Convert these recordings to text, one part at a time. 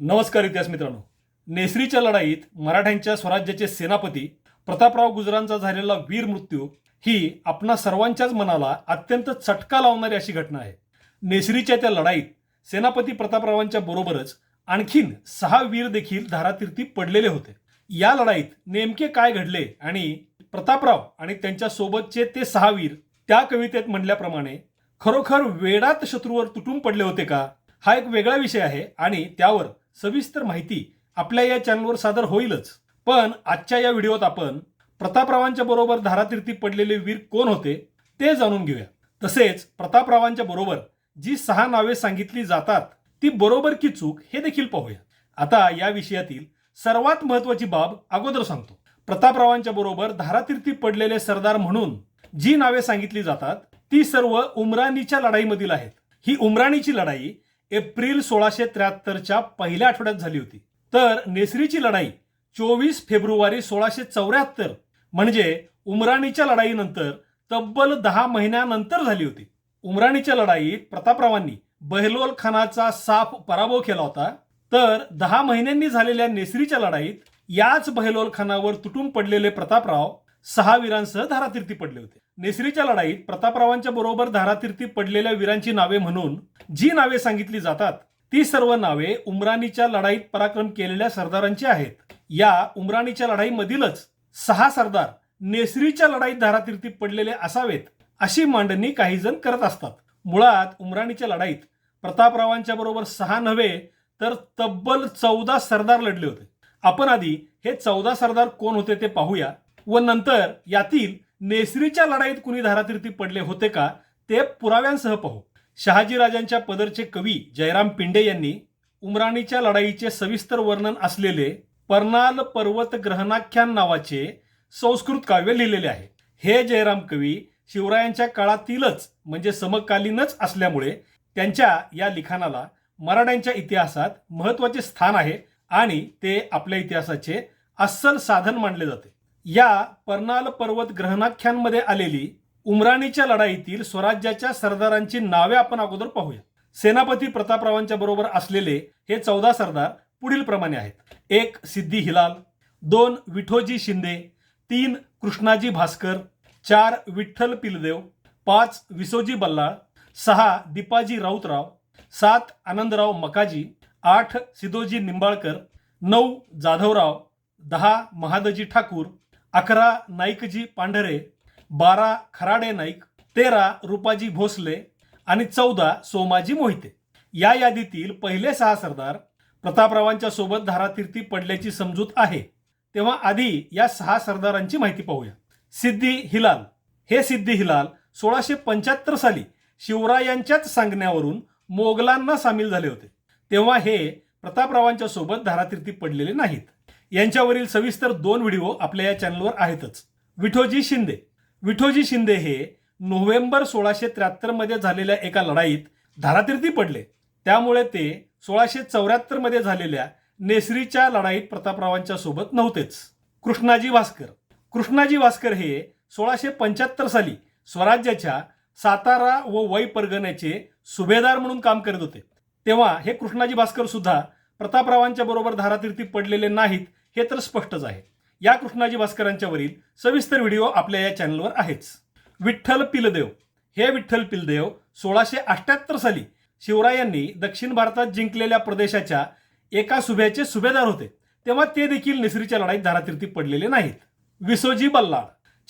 नमस्कार इतिहास मित्रांनो. नेसरीच्या लढाईत मराठ्यांच्या स्वराज्याचे सेनापती प्रतापराव गुजरांचा झालेला वीर मृत्यू ही आपणा सर्वांच्याच मनाला अत्यंत चटका लावणारी अशी घटना आहे. नेसरीच्या त्या लढाईत सेनापती प्रतापरावांच्या बरोबरच आणखीन सहा वीर देखील धारातीर्थी पडलेले होते. या लढाईत नेमके काय घडले आणि प्रतापराव आणि त्यांच्या सोबतचे ते सहा वीर त्या कवितेत म्हणल्याप्रमाणे खरोखर वेडात शत्रूवर तुटून पडले होते का? हा एक वेगळा विषय आहे आणि त्यावर सविस्तर माहिती आपल्या या चॅनलवर सादर होईलच. पण आजच्या या व्हिडिओत आपण प्रतापरावांच्या बरोबर धारातीर्थी पडलेले वीर कोण होते ते जाणून घेऊया. तसेच प्रतापरावांच्या बरोबर जी सहा नावे सांगितली जातात ती बरोबर की चूक हे देखील पाहूया. आता या विषयातील सर्वात महत्वाची बाब अगोदर सांगतो. प्रतापरावांच्या बरोबर धारातीर्थी पडलेले सरदार म्हणून जी नावे सांगितली जातात ती सर्व उमराणीच्या लढाईमधील आहेत. ही उमराणीची लढाई एप्रिल सोळाशे त्र्याहत्तरच्या पहिल्या आठवड्यात झाली होती. तर नेसरीची लढाई चोवीस फेब्रुवारी सोळाशे चौऱ्याहत्तर म्हणजे उमराणीच्या लढाईनंतर तब्बल दहा महिन्यानंतर झाली होती. उमराणीच्या लढाईत प्रतापरावांनी बहलोल खानाचा साफ पराभव केला होता. तर दहा महिन्यांनी झालेल्या नेसरीच्या लढाईत याच बहलोल खानावर तुटून पडलेले प्रतापराव सहा वीरांसह धारातीर्थी पडले होते. नेसरीच्या लढाईत प्रतापरावांच्या बरोबर धारातीर्थी पडलेल्या वीरांची नावे म्हणून जी नावे सांगितली जातात ती सर्व नावे उमराणीच्या लढाईत पराक्रम केलेल्या सरदारांची आहेत. या उमराणीच्या लढाईमधीलच सहा सरदार नेसरीच्या लढाईत धारातीर्थी पडलेले असावेत अशी मांडणी काही जण करत असतात. मुळात उमराणीच्या लढाईत प्रतापरावांच्या बरोबर सहा नव्हे तर तब्बल चौदा सरदार लढले होते. आपण आधी हे चौदा सरदार कोण होते ते पाहूया. व नंतर यातील नेसरीच्या लढाईत कुणी धारातीर्थी पडले होते का ते पुराव्यांसह पाहू. शहाजीराजांच्या पदरचे कवी जयराम पिंडे यांनी उमराणीच्या लढाईचे सविस्तर वर्णन असलेले पर्नाल पर्वत ग्रहणाख्यान नावाचे संस्कृत काव्य लिहिलेले आहे. हे जयराम कवी शिवरायांच्या काळातीलच म्हणजे समकालीनच असल्यामुळे त्यांच्या या लिखाणाला मराठ्यांच्या इतिहासात महत्त्वाचे स्थान आहे आणि ते आपल्या इतिहासाचे अस्सल साधन मानले जाते. या पर्नाल पर्वत ग्रहणाख्यांमध्ये आलेली उमराणीच्या लढाईतील स्वराज्याच्या सरदारांची नावे आपण अगोदर पाहूया सेनापती प्रतापरावांच्या बरोबर असलेले हे चौदा सरदार पुढील प्रमाणे आहेत. एक सिद्धी हिलाल दोन विठोजी शिंदे तीन कृष्णाजी भास्कर चार विठ्ठल पिलदेव पाच विसोजी बल्लाळ सहा दीपाजी राऊतराव सात आनंदराव मकाजी आठ सिदोजी निंबाळकर नऊ जाधवराव दहा महादजी ठाकूर अकरा नाईकजी पांढरे बारा खराडे नाईक तेरा रुपाजी भोसले आणि चौदा सोमाजी मोहिते. या यादीतील पहिले सहा सरदार प्रतापरावांच्या सोबत धारातीर्थी पडल्याची समजूत आहे. तेव्हा आधी या सहा सरदारांची माहिती पाहूया. सिद्धी हिलाल. हे सिद्धी हिलाल सोळाशे पंच्याहत्तर साली शिवरायांच्याच सांगण्यावरून मोगलांना सामील झाले होते. तेव्हा हे प्रतापरावांच्या सोबत धारातीर्थी पडलेले नाहीत. यांच्यावरील सविस्तर दोन व्हिडिओ आपल्या या चॅनलवर आहेतच. विठोजी शिंदे. विठोजी शिंदे हे नोव्हेंबर सोळाशे त्र्याहत्तरमध्ये झालेल्या एका लढाईत धारातीर्थी पडले. त्यामुळे ते सोळाशे चौऱ्याहत्तरमध्ये झालेल्या नेसरीच्या लढाईत प्रतापरावांच्या सोबत नव्हतेच. कृष्णाजी भास्कर. कृष्णाजी भास्कर हे सोळाशे पंच्याहत्तर साली स्वराज्याच्या सातारा व वै परगण्याचे सुभेदार म्हणून काम करत होते. तेव्हा हे कृष्णाजी भास्कर सुद्धा प्रतापरावांच्या बरोबर धारातीर्थी पडलेले नाहीत हे तर स्पष्टच आहे. या कृष्णाजी भास्करांच्या वरील सविस्तर व्हिडिओ आपल्या या चॅनलवर आहेच. विठ्ठल पिलदेव. हे विठ्ठल पिलदेव सोळाशे अठ्याहत्तर साली शिवरायांनी दक्षिण भारतात जिंकलेल्या प्रदेशाच्या एका सुभ्याचे सुभेदार होते. तेव्हा ते देखील निसरीच्या लढाईत धारातीर्थी पडलेले नाहीत. विसोजी बल्लाळ.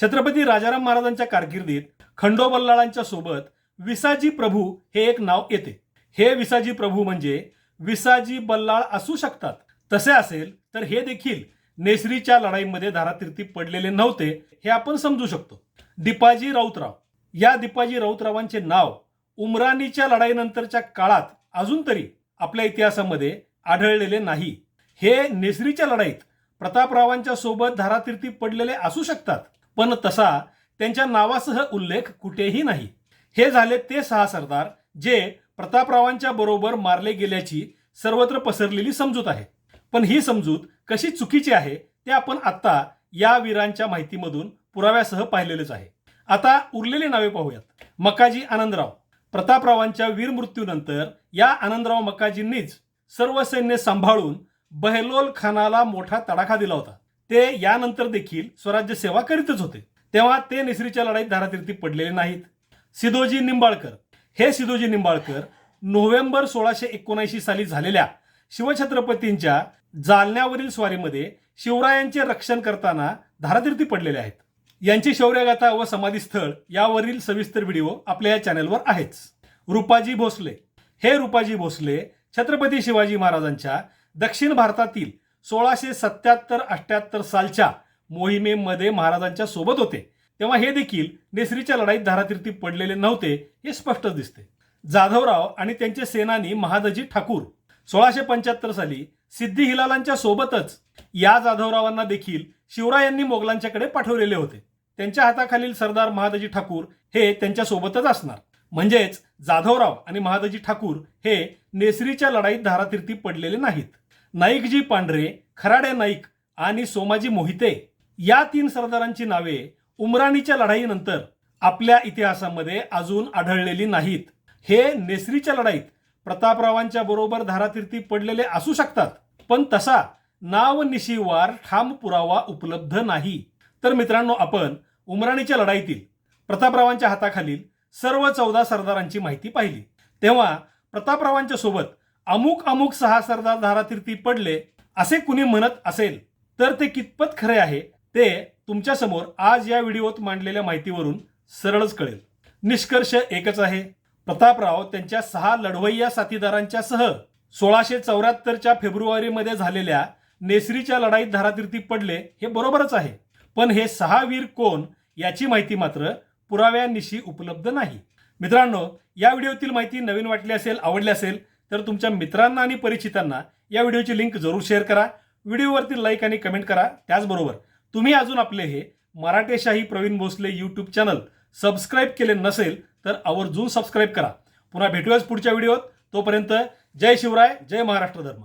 छत्रपती राजाराम महाराजांच्या कारकिर्दीत खंडो बल्लाळांच्या सोबत विसाजी प्रभू हे एक नाव येते. हे विसाजी प्रभू म्हणजे विसाजी बल्लाळ असू शकतात. तसे असेल तर हे देखील नेसरीच्या लढाईमध्ये धारातीर्थी पडलेले नव्हते हे आपण समजू शकतो. दिपाजी राऊतराव. या दिपाजी राऊतरावांचे नाव उमराणीच्या लढाईनंतरच्या काळात अजून तरी आपल्या इतिहासामध्ये आढळलेले नाही. हे नेसरीच्या लढाईत प्रतापरावांच्या सोबत धारातीर्थी पडलेले असू शकतात पण तसा त्यांच्या नावासह उल्लेख कुठेही नाही. हे झाले ते सहा सरदार जे प्रतापरावांच्या बरोबर मारले गेल्याची सर्वत्र पसरलेली समजूत आहे. पण ही समजूत कशी चुकीची आहे ते आपण आत्ता या वीरांच्या माहितीमधून पुराव्यासह पाहिलेलेच आहे. आता उरलेली नावे पाहूयात. मकाजी आनंदराव. प्रतापरावांच्या वीर मृत्यूनंतर या आनंदराव मकाजींनीच सर्व सैन्य सांभाळून बहलोल खानाला मोठा तडाखा दिला होता. ते यानंतर देखील स्वराज्य सेवा करीतच होते. तेव्हा ते निसरीच्या लढाईत धारातीर्थी पडलेले नाहीत. सिदोजी निंबाळकर. हे सिदोजी निंबाळकर नोव्हेंबर सोळाशे एकोणऐंशी साली झालेल्या शिवछत्रपतींच्या जालन्यावरील स्वारीमध्ये शिवरायांचे रक्षण करताना धारातीर्थी पडलेले आहेत. यांची शौर्यगाथा व समाधीस्थळ यावरील सविस्तर व्हिडिओ आपल्या या चॅनलवर आहेच. रुपाजी भोसले. हे रुपाजी भोसले छत्रपती शिवाजी महाराजांच्या दक्षिण भारतातील सोळाशे सत्याहत्तर अठ्याहत्तर सालच्या मोहिमेमध्ये महाराजांच्या सोबत होते. तेव्हा हे देखील नेसरीच्या लढाईत धारातीर्थी पडलेले नव्हते हे स्पष्टच दिसते. जाधवराव आणि त्यांचे सेनानी महादजी ठाकूर सोळाशे पंच्याहत्तर साली सिद्धी हिलालांच्या सोबतच या जाधवरावांना देखील शिवरायांनी मोगलांच्याकडे पाठवलेले होते. त्यांच्या हाताखालील सरदार महादजी ठाकूर हे त्यांच्या सोबतच असणार. म्हणजेच जाधवराव आणि महादजी ठाकूर हे नेसरीच्या लढाईत धारातीर्थी पडलेले नाहीत. नाईकजी पांढरे खराडे नाईक आणि सोमाजी मोहिते या तीन सरदारांची नावे उमराणीच्या लढाईनंतर आपल्या इतिहासामध्ये अजून आढळलेली नाहीत. हे नेसरीच्या लढाईत प्रतापरावांच्या बरोबर धारातीर्थी पडलेले असू शकतात पण तसा नाव निशिवार ठाम पुरावा उपलब्ध नाही. तर मित्रांनो आपण उमराणीच्या लढाईतील प्रतापरावांच्या हाताखालील सर्व चौदा सरदारांची माहिती पाहिली. तेव्हा प्रतापरावांच्या सोबत अमुक अमुक सहा सरदार धारातीर्थी पडले असे कुणी म्हणत असेल तर ते कितपत खरे आहे ते तुमच्यासमोर आज या व्हिडिओत मांडलेल्या माहितीवरून सरळच कळेल. निष्कर्ष एकच आहे प्रतापराव त्यांच्या सहा लढवय्या साथीदारांच्या सह सोळाशे चौऱ्याहत्तरच्या फेब्रुवारीमध्ये झालेल्या नेसरीच्या लढाईत धारातीर्थी पडले हे बरोबरच आहे. पण हे सहा वीर कोण याची माहिती मात्र पुराव्यांनिशी उपलब्ध नाही. मित्रांनो या व्हिडिओतील माहिती नवीन वाटली असेल आवडली असेल तर तुमच्या मित्रांना आणि परिचितांना या व्हिडिओची लिंक जरूर शेअर करा. व्हिडिओवरती लाईक आणि कमेंट करा. त्याचबरोबर तुम्ही अजून आपले हे Maratheshahi Pravin Bhosale YouTube channel subscribe केले नसेल तर आवर्जून सबस्क्राईब करा. पुन्हा भेटूयाच पुढच्या व्हिडिओत तोपर्यंत जय शिवराय जय महाराष्ट्र धर्म.